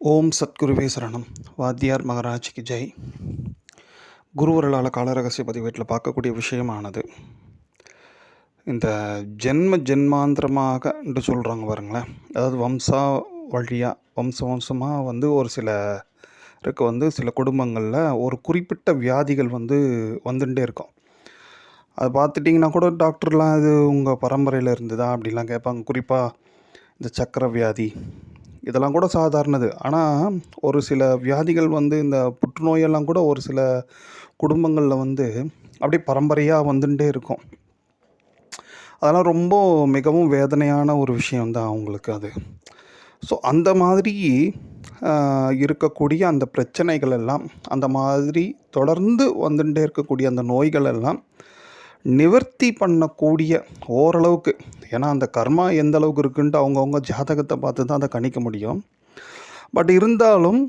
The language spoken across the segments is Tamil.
ஓம் சத்குருவே சரணம். வாத்தியார் மகராஜிக்கு ஜெய். குருவர்களால் காலரகசிய பதிவேட்டில் பார்க்கக்கூடிய விஷயமானது இந்த ஜென்ம ஜென்மாந்திரமாக என்று சொல்கிறாங்க பாருங்களேன். அதாவது வம்சா வழியாக வம்ச வம்சமாக வந்து ஒரு சில இருக்க வந்து சில குடும்பங்களில் ஒரு குறிப்பிட்ட வியாதிகள் வந்து வந்துட்டே இருக்கும். அதை பார்த்துட்டிங்கன்னா கூட டாக்டர்லாம் இது உங்கள் பரம்பரையில் இருந்ததா அப்படிலாம் கேட்பாங்க. குறிப்பாக இந்த சக்கர வியாதி இதெல்லாம் கூட சாதாரணது. ஆனால் ஒரு சில வியாதிகள் வந்து இந்த புற்றுநோயெல்லாம் கூட ஒரு சில குடும்பங்களில் வந்து அப்படியே பரம்பரையாக வந்துட்டே இருக்கும். அதெல்லாம் ரொம்ப மிகவும் வேதனையான ஒரு விஷயம் தான் அவங்களுக்கு அது. ஸோ அந்த மாதிரி இருக்கக்கூடிய அந்த பிரச்சனைகள் எல்லாம் அந்த மாதிரி தொடர்ந்து வந்துட்டே இருக்கக்கூடிய அந்த நோய்கள் எல்லாம் நிவர்த்தி பண்ணக்கூடிய ஓரளவுக்கு ஏன்னா அந்த கர்மா எந்த அளவுக்கு இருக்குன்ட்டு அவங்கவுங்க ஜாதகத்தை பார்த்து தான் அதை கணிக்க முடியும். பட் இருந்தாலும்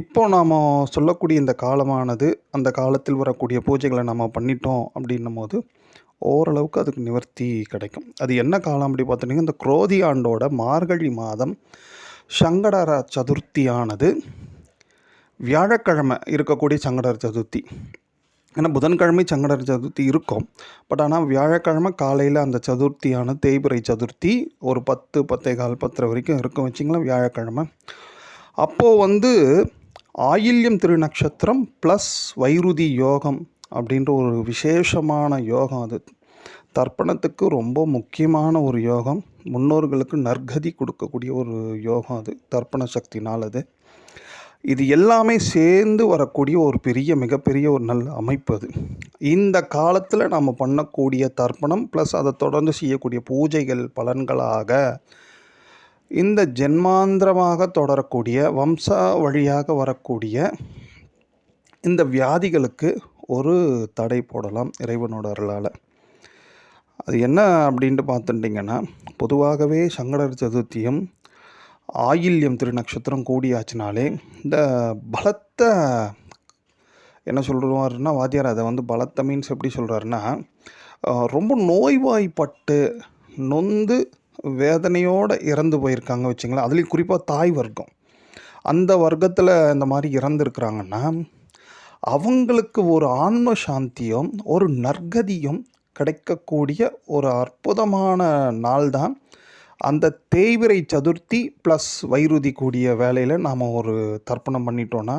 இப்போ நாம் சொல்லக்கூடிய இந்த காலமானது அந்த காலத்தில் வரக்கூடிய பூஜைகளை நம்ம பண்ணிட்டோம் அப்படின்னும் போது ஓரளவுக்கு அதுக்கு நிவர்த்தி கிடைக்கும். அது என்ன காலம் அப்படி பார்த்துட்டிங்கன்னா இந்த குரோதி ஆண்டோட மார்கழி மாதம் சங்கடர சதுர்த்தியானது வியாழக்கிழமை இருக்கக்கூடிய சங்கடர சதுர்த்தி. ஏன்னா புதன்கிழமை சங்கடர் சதுர்த்தி இருக்கும். பட் ஆனால் வியாழக்கிழமை காலையில் அந்த சதுர்த்தியான தேய்பிரை சதுர்த்தி ஒரு பத்து பத்தே கால் பத்தரை வரைக்கும் இருக்கும் வச்சிங்களேன் வியாழக்கிழமை. அப்போது வந்து ஆயில்யம் திருநக்ஷத்திரம் ப்ளஸ் வைருதி யோகம் அப்படின்ற ஒரு விசேஷமான யோகம் அது. தர்ப்பணத்துக்கு ரொம்ப முக்கியமான ஒரு யோகம். முன்னோர்களுக்கு நற்கதி கொடுக்கக்கூடிய ஒரு யோகம் அது. தர்ப்பண சக்தினால் அது. இது எல்லாமே சேர்ந்து வரக்கூடிய ஒரு பெரிய மிகப்பெரிய ஒரு நல்ல அமைப்பு அது. இந்த காலத்தில் நாம் பண்ணக்கூடிய தர்ப்பணம் ப்ளஸ் அதை தொடர்ந்து செய்யக்கூடிய பூஜைகள் பலன்களாக இந்த ஜென்மாந்திரமாக தொடரக்கூடிய வம்ச வழியாக வரக்கூடிய இந்த வியாதிகளுக்கு ஒரு தடை போடலாம் இறைவனோட அருளால். அது என்ன அப்படின்ட்டு பார்த்துட்டிங்கன்னா பொதுவாகவே சங்கடர் சதுர்த்தியும் ஆயில்யம் திருநக்ஷத்திரம் கூடியாச்சுனாலே இந்த பலத்த என்ன சொல்கிறாருன்னா வாத்தியார் அதை வந்து பலத்த மீன்ஸ் எப்படி சொல்கிறாருன்னா ரொம்ப நோய்வாய்ப்பட்டு நொந்து வேதனையோடு இறந்து போயிருக்காங்க வச்சுங்களேன். அதுலேயும் குறிப்பாக தாய் வர்க்கம். அந்த வர்க்கத்தில் இந்த மாதிரி இறந்துருக்குறாங்கன்னா அவங்களுக்கு ஒரு ஆன்ம சாந்தியும் ஒரு நற்கதியும் கிடைக்கக்கூடிய ஒரு அற்புதமான நாள் தான் அந்த தேய்விரை சதுர்த்தி ப்ளஸ் வைருதி கூடிய வேலையில் நாம் ஒரு தர்ப்பணம் பண்ணிட்டோன்னா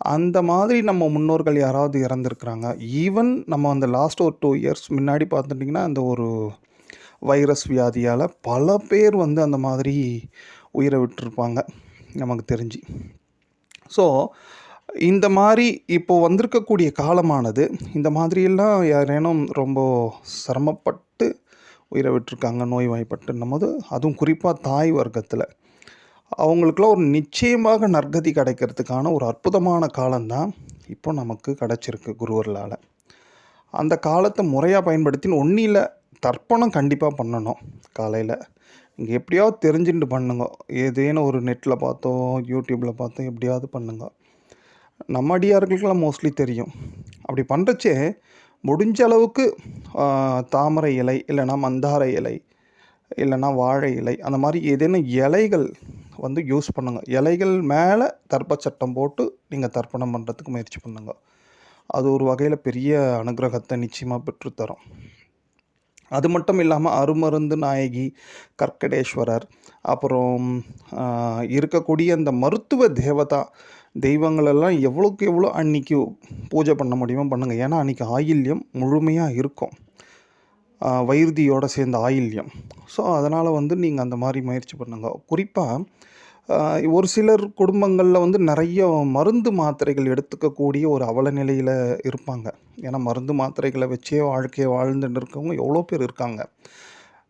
அந்த மாதிரி நம்ம முன்னோர்கள் யாராவது இறந்துருக்குறாங்க? ஈவன் நம்ம அந்த லாஸ்ட் ஒரு டூ இயர்ஸ் முன்னாடி பார்த்துட்டிங்கன்னா அந்த ஒரு வைரஸ் வியாதியால் பல பேர் வந்து அந்த மாதிரி உயிரை விட்டுருப்பாங்க நமக்கு தெரிஞ்சு. ஸோ இந்த மாதிரி இப்போ வந்திருக்கக்கூடிய காலமானது இந்த மாதிரியெல்லாம் யாரேனும் ரொம்ப சிரமப்பட்டு உயிரை விட்டுருக்காங்க நோய் வாய்ப்பட்டுன்னும் போது அதுவும் குறிப்பாக தாய் வர்க்கத்தில். அவங்களுக்குலாம் ஒரு நிச்சயமாக நற்கதி கிடைக்கிறதுக்கான ஒரு அற்புதமான காலம்தான் இப்போ நமக்கு கிடச்சிருக்கு குருவர்களால். அந்த காலத்தை முறையாக பயன்படுத்தின்னு ஒன்றில் தர்ப்பணம் கண்டிப்பாக பண்ணணும் காலையில். இங்கே எப்படியாவது தெரிஞ்சுட்டு பண்ணுங்க. ஏதேனும் ஒரு நெட்டில் பார்த்தோ யூடியூப்பில் பார்த்தோ எப்படியாவது பண்ணுங்க. நம்ம அடியார்களுக்கெல்லாம் மோஸ்ட்லி தெரியும். அப்படி பண்ணுறச்சே முடிஞ்ச அளவுக்கு தாமரை இலை இல்லைன்னா மந்தார இலை இல்லைன்னா வாழை இலை அந்த மாதிரி ஏதேனும் இலைகள் வந்து யூஸ் பண்ணுங்க. இலைகள் மேலே தர்ப்பச்சட்டம் போட்டு நீங்கள் தர்ப்பணம் பண்ணுறதுக்கு முயற்சி பண்ணுங்க. அது ஒரு வகையில் பெரிய அனுகிரகத்தை நிச்சயமாக பெற்றுத்தரும். அது மட்டும் இல்லாமல் அருமருந்து நாயகி கற்கடேஸ்வரர் அப்புறம் இருக்கக்கூடிய அந்த மருத்துவ தேவதா தெய்வங்களெல்லாம் எவ்வளோக்கு எவ்வளோ அன்னைக்கு பூஜை பண்ண முடியுமோ பண்ணுங்கள் ஏன்னா அன்றைக்கி ஆயில்யம் முழுமையாக இருக்கும். ஆஹ், சேர்ந்த ஆயில்யம். ஸோ அதனால் வந்து நீங்கள் அந்த மாதிரி முயற்சி பண்ணுங்க. குறிப்பாக ஒரு சிலர் குடும்பங்களில் வந்து நிறைய மருந்து மாத்திரைகள் எடுத்துக்கக்கூடிய ஒரு அவல நிலையில் இருப்பாங்க. ஏன்னா மருந்து மாத்திரைகளை வச்சே வாழ்க்கையை வாழ்ந்துட்டு இருக்கவங்க எவ்வளோ பேர் இருக்காங்க.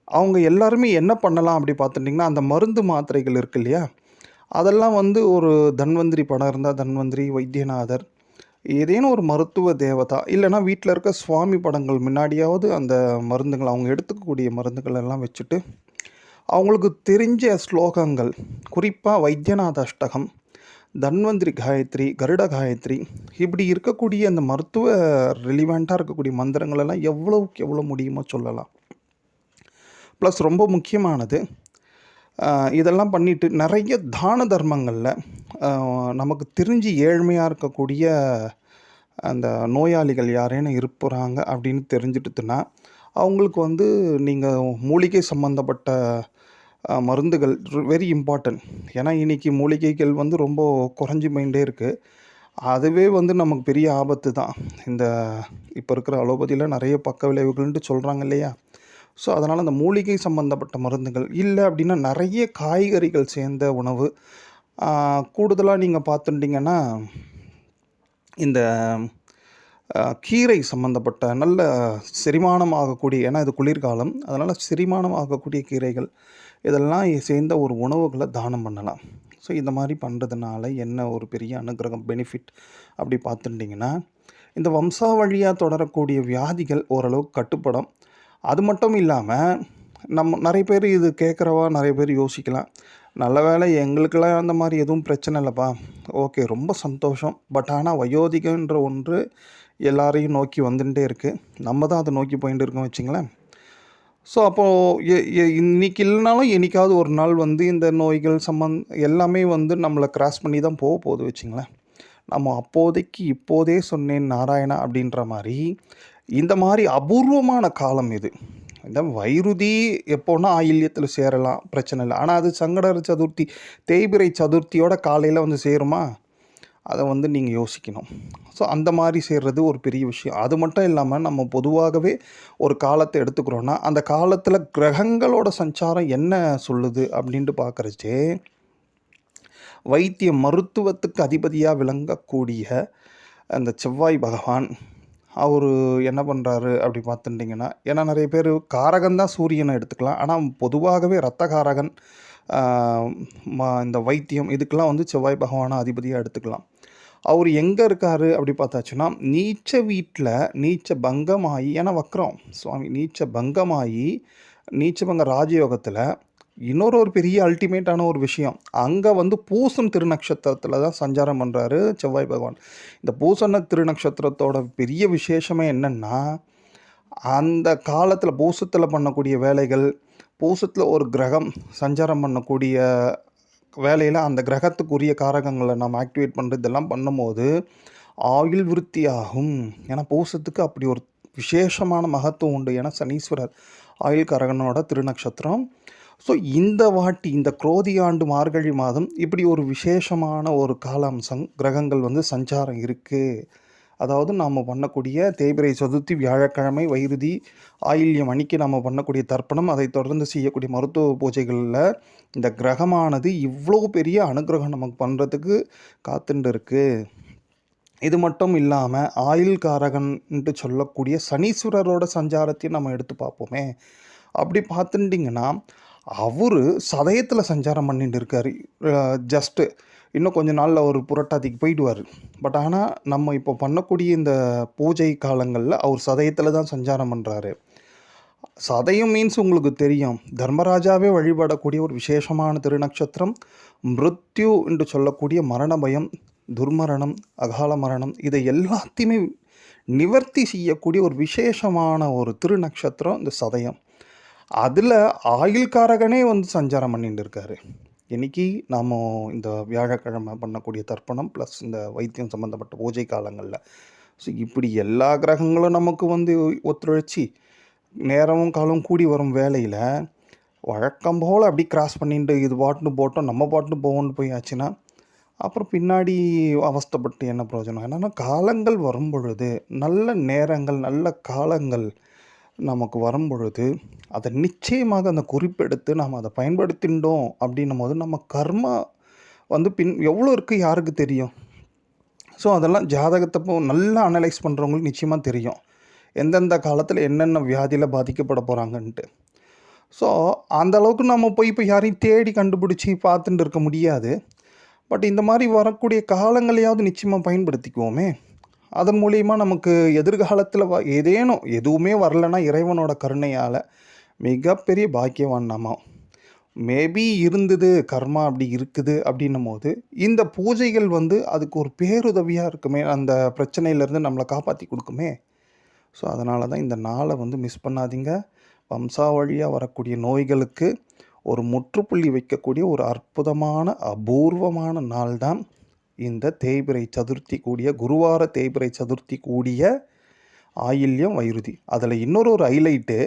அவங்க எல்லாருமே என்ன பண்ணலாம் அப்படி பார்த்துட்டிங்கன்னா அந்த மருந்து மாத்திரைகள் இருக்கு இல்லையா? அதெல்லாம் வந்து ஒரு தன்வந்திரி படம் இருந்தால் தன்வந்திரி வைத்தியநாதர் ஏதேனும் ஒரு மருத்துவ தேவதா இல்லைன்னா வீட்டில் இருக்க சுவாமி படங்கள் முன்னாடியாவது அந்த மருந்துகள் அவங்க எடுத்துக்கக்கூடிய மருந்துகள் எல்லாம் வச்சுட்டு அவங்களுக்கு தெரிஞ்ச ஸ்லோகங்கள் குறிப்பாக வைத்தியநாத அஷ்டகம் தன்வந்திரி காயத்ரி கருட காயத்ரி இப்படி இருக்கக்கூடிய அந்த மருத்துவ ரிலிவெண்ட்டாக இருக்கக்கூடிய மந்திரங்கள் எல்லாம் எவ்வளவுக்கு எவ்வளோ முடியுமோ சொல்லலாம். ப்ளஸ் ரொம்ப முக்கியமானது இதெல்லாம் பண்ணிவிட்டு நிறைய தான தர்மங்களில் நமக்கு தெரிஞ்சு ஏழ்மையாக இருக்கக்கூடிய அந்த நோயாளிகள் யாரேன்னு இருப்புறாங்க அப்படின்னு தெரிஞ்சிட்டுதுன்னா அவங்களுக்கு வந்து நீங்கள் மூலிகை சம்மந்தப்பட்ட மருந்துகள் வெரி இம்பார்ட்டன்ட் ஏன்னா இன்றைக்கி மூலிகைகள் வந்து ரொம்ப குறைஞ்சி போயிட்டே இருக்குது அதுவே வந்து நமக்கு பெரிய ஆபத்து தான் இந்த இப்போ இருக்கிற அலோபதியில் நிறைய பக்க விளைவுகள்ன்ட்டு சொல்கிறாங்க இல்லையா? ஸோ அதனால் அந்த மூலிகை சம்மந்தப்பட்ட மருந்துகள் இல்லை அப்படின்னா நிறைய காய்கறிகள் சேர்ந்த உணவு. கூடுதலாக நீங்கள் பார்த்துட்டிங்கன்னா இந்த கீரை சம்மந்தப்பட்ட நல்ல செரிமானம் ஆகக்கூடிய ஏன்னா இது குளிர்காலம் அதனால் செரிமானம் ஆகக்கூடிய கீரைகள் இதெல்லாம் சேர்ந்த ஒரு உணவுகளை தானம் பண்ணலாம். ஸோ இந்த மாதிரி பண்ணுறதுனால என்ன ஒரு பெரிய அனுகிரகம் பெனிஃபிட் அப்படி பார்த்துட்டிங்கன்னா இந்த வம்சாவழியாக தொடரக்கூடிய வியாதிகள் ஓரளவுக்கு கட்டுப்படும். அது மட்டும் இல்லாமல் நம்ம நிறைய பேர் இது கேட்குறவா நிறைய பேர் யோசிக்கலாம். நல்ல வேளை எங்களுக்கெல்லாம் அந்த மாதிரி எதுவும் பிரச்சனை இல்லைப்பா. ஓகே ரொம்ப சந்தோஷம். பட் ஆனால் வயோதிகன்ற ஒன்று எல்லாரையும் நோக்கி வந்துட்டே இருக்குது நம்ம தான் அதை நோக்கி போயிட்டு இருக்கோம் வச்சுங்களேன். ஸோ அப்போது இன்னைக்கு இல்லைனாலும் என்றைக்காவது ஒரு நாள் வந்து இந்த நோய்கள் சம்மந் எல்லாமே வந்து நம்மளை கிராஸ் பண்ணி தான் போக போகுது வச்சுங்களேன். நம்ம அப்போதைக்கு இப்போதே சொன்னேன் நாராயணா அப்படின்ற மாதிரி இந்த மாதிரி அபூர்வமான காலம் இது. இந்த வைருதி எப்போன்னா ஆயில்யத்தில் சேரலாம் பிரச்சனை இல்லை. ஆனால் அது சங்கடர் சதுர்த்தி தேய்பிரை சதுர்த்தியோட காலையில் வந்து சேருமா? அதை வந்து நீங்கள் யோசிக்கணும். ஸோ அந்த மாதிரி சேர்றது ஒரு பெரிய விஷயம். அது மட்டும் இல்லாமல் நம்ம பொதுவாகவே ஒரு காலத்தை எடுத்துக்கிறோன்னா அந்த காலத்தில் கிரகங்களோட சஞ்சாரம் என்ன சொல்லுது அப்படின்ட்டு பார்க்குறச்சே வைத்திய மருத்துவத்துக்கு அதிபதியாக விளங்கக்கூடிய அந்த செவ்வாய் பகவான் அவர் என்ன பண்ணுறாரு அப்படி பார்த்துட்டிங்கன்னா ஏன்னா நிறைய பேர் காரகன் தான் சூரியனை எடுத்துக்கலாம். ஆனால் பொதுவாகவே ரத்த காரகன் இந்த வைத்தியம் இதுக்கெல்லாம் வந்து செவ்வாய் பகவானை அதிபதியாக எடுத்துக்கலாம். அவர் எங்கே இருக்கார் அப்படி பார்த்தாச்சுன்னா நீச்ச வீட்டில் நீச்ச பங்கமாகி ஏன்னா வக்ரம் சுவாமி நீச்ச பங்கமாகி நீச்சபங்க ராஜயோகத்தில் இன்னொரு ஒரு பெரிய அல்டிமேட்டான ஒரு விஷயம். அங்கே வந்து பூசம் திருநக்ஷத்திரத்தில் தான் சஞ்சாரம் பண்ணுறாரு செவ்வாய் பகவான். இந்த பூசண திருநக்ஷத்திரத்தோட பெரிய விசேஷமே என்னென்னா அந்த காலத்தில் பூசத்தில் பண்ணக்கூடிய வேலைகள் பூசத்தில் ஒரு கிரகம் சஞ்சாரம் பண்ணக்கூடிய வேலையில் அந்த கிரகத்துக்குரிய காரகங்களை நம்ம ஆக்டிவேட் பண்ணுறது இதெல்லாம் பண்ணும்போது ஆயுள் விருத்தி ஆகும் ஏன்னா பூசத்துக்கு அப்படி ஒரு விசேஷமான மகத்துவம் உண்டு. ஏன்னா சனீஸ்வரர் ஆயுள் காரகனோட திருநக்ஷத்திரம். ஸோ இந்த வாட்டி இந்த குரோதி ஆண்டு மார்கழி மாதம் இப்படி ஒரு விசேஷமான ஒரு காலாம்சம் கிரகங்கள் வந்து சஞ்சாரம் இருக்குது அதாவது நாம் பண்ணக்கூடிய தேய்பிரை சதுர்த்தி வியாழக்கிழமை வைருதி ஆயில்யம் அணிக்கு நம்ம பண்ணக்கூடிய தர்ப்பணம் அதை தொடர்ந்து செய்யக்கூடிய மருத்துவ பூஜைகளில் இந்த கிரகமானது இவ்வளோ பெரிய அனுகிரகம் நமக்கு பண்ணுறதுக்கு காத்துண்டு இருக்குது இது மட்டும் இல்லாமல் ஆயில் காரகன்ட்டு சொல்லக்கூடிய சனீஸ்வரரோட சஞ்சாரத்தையும் நம்ம எடுத்து பார்ப்போமே. அப்படி பார்த்துட்டிங்கன்னா அவர் சதயத்தில் சஞ்சாரம் பண்ணிட்டு இருக்கார். ஜஸ்ட்டு இன்னும் கொஞ்ச நாளில் அவர் புரட்டாதிக்கு போயிடுவார். பட் ஆனால் நம்ம இப்போ பண்ணக்கூடிய இந்த பூஜை காலங்களில் அவர் சதயத்தில் தான் சஞ்சாரம் பண்ணுறாரு சதயம் மீன்ஸ் உங்களுக்கு தெரியும். தர்மராஜாவே வழிபடக்கூடிய ஒரு விசேஷமான திருநக்ஷத்திரம் மிருத்யு என்று சொல்லக்கூடிய மரண பயம் துர்மரணம் அகால மரணம் இதை எல்லாத்தையுமே நிவர்த்தி செய்யக்கூடிய ஒரு விசேஷமான ஒரு திருநக்ஷத்திரம் இந்த சதயம். அதில் ஆயுள்காரகனே வந்து சஞ்சாரம் பண்ணிட்டு இருக்காரு இன்னைக்கு நாம் இந்த வியாழக்கிழமை பண்ணக்கூடிய தர்ப்பணம் ப்ளஸ் இந்த வைத்தியம் சம்மந்தப்பட்ட பூஜை காலங்களில். ஸோ இப்படி எல்லா கிரகங்களும் நமக்கு வந்து ஒத்துழைச்சி நேரமும் காலம் கூடி வரும் வேலையில் வழக்கம் போல் அப்படி கிராஸ் பண்ணிட்டு இது பாட்டுன்னு போட்டோம் நம்ம பாட்டுன்னு போவோம்னு போயாச்சுன்னா அப்புறம் பின்னாடி அவஸ்தைப்பட்டு என்ன பிரயோஜனம்? என்னென்னா காலங்கள் வரும் பொழுது நல்ல நேரங்கள் நல்ல காலங்கள் நமக்கு வரும்பொழுது அதை நிச்சயமாக அந்த குறிப்பெடுத்து நாம் அதை பயன்படுத்தின்றோம் அப்படின்னும் போது நம்ம கர்மா வந்து பின் எவ்வளோ இருக்குது யாருக்கு தெரியும்? ஸோ அதெல்லாம் ஜாதகத்தை நல்லா அனலைஸ் பண்ணுறவங்களுக்கு நிச்சயமாக தெரியும். எந்தெந்த காலத்தில் என்னென்ன வியாதியில் பாதிக்கப்பட போகிறாங்கன்ட்டு ஸோ அந்தளவுக்கு நம்ம போய் இப்போ யாரையும் தேடி கண்டுபிடிச்சி பார்த்துட்டு இருக்க முடியாது. பட் இந்த மாதிரி வரக்கூடிய காலங்களையாவது நிச்சயமாக பயன்படுத்திக்குவோமே. அதன் மூலியமாக நமக்கு எதிர்காலத்தில் வ ஏதேனும் எதுவுமே வரலைன்னா இறைவனோட கருணையால் மிகப்பெரிய பாக்கியவான் நம்ம மேபி இருந்தது கர்மா அப்படி இருக்குது அப்படின்னும் போது இந்த பூஜைகள் வந்து அதுக்கு ஒரு பேருதவியாக இருக்குமே அந்த பிரச்சனையிலேருந்து நம்மளை காப்பாற்றி கொடுக்குமே. ஸோ அதனால தான் இந்த நாளை வந்து மிஸ் பண்ணாதீங்க. வம்சாவழியாக வரக்கூடிய நோய்களுக்கு ஒரு முற்றுப்புள்ளி வைக்கக்கூடிய ஒரு அற்புதமான அபூர்வமான நாள் தான் இந்த தேய்பிரை சதுர்த்தி கூடிய குருவார தேய்பிரை சதுர்த்தி கூடிய ஆயில்யம் வைருதி. அதில் இன்னொரு ஒரு ஹைலைட்டு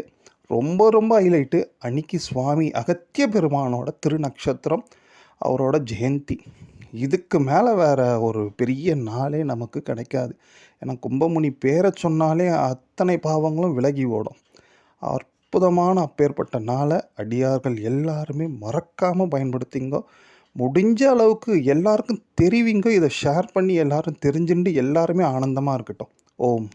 ரொம்ப ரொம்ப ஹைலைட்டு அன்னைக்கு சுவாமி அகத்திய பெருமானோட திருநக்ஷத்திரம் அவரோட ஜெயந்தி. இதுக்கு மேலே வேற ஒரு பெரிய நாளே நமக்கு கிடைக்காது. ஏன்னா கும்பமுனி பேரை சொன்னாலே அத்தனை பாவங்களும் விலகி ஓடும். அற்புதமான அப்பேற்பட்ட நாளை அடியார்கள் எல்லாருமே மறக்காமல் பயன்படுத்திங்கோ. முடிஞ்ச அளவுக்கு எல்லாருக்கும் தெரிவிங்க. இதை ஷேர் பண்ணி எல்லாரும் தெரிஞ்சுட்டு எல்லாருமே ஆனந்தமாக இருக்கட்டும். ஓம்.